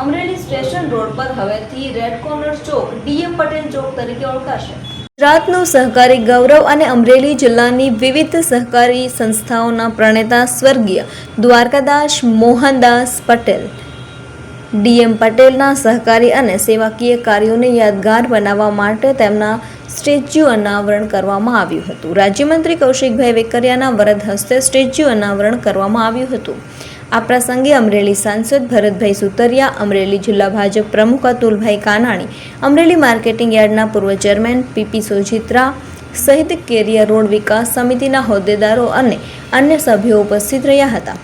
Amreli station road પર હવેથી red corner chowk DM Patel chowk તરીકે ઓળખાશે. ગુજરાતનું સહકારી ગૌરવ અને અમરેલી જિલ્લાની વિવિધ સહકારી સંસ્થાઓના પ્રણેતા સ્વર્ગીય દ્વારકાદાસ મોહનદાસ પટેલ ડીએમ પટેલના સહકારી અને સેવાકીય કાર્યોને યાદગાર બનાવવા માટે તેમના સ્ટેચ્યુ અનાવરણ કરવામાં આવ્યું હતું. રાજ્યમંત્રી કૌશિકભાઈ વેકરિયાના વરદ હસ્તે સ્ટેચ્યુ અનાવરણ કરવામાં આવ્યું હતું. આ પ્રસંગે અમરેલી સાંસદ ભરતભાઈ સુતરિયા, અમરેલી જિલ્લા ભાજપ પ્રમુખ અતુલભાઈ કાનાણી, અમરેલી માર્કેટિંગ યાર્ડના પૂર્વ ચેરમેન પીપી સોજિત્રા સહિત કેરિયા રોડ વિકાસ સમિતિના હોદ્દેદારો અને અન્ય સભ્યો ઉપસ્થિત રહ્યા હતા.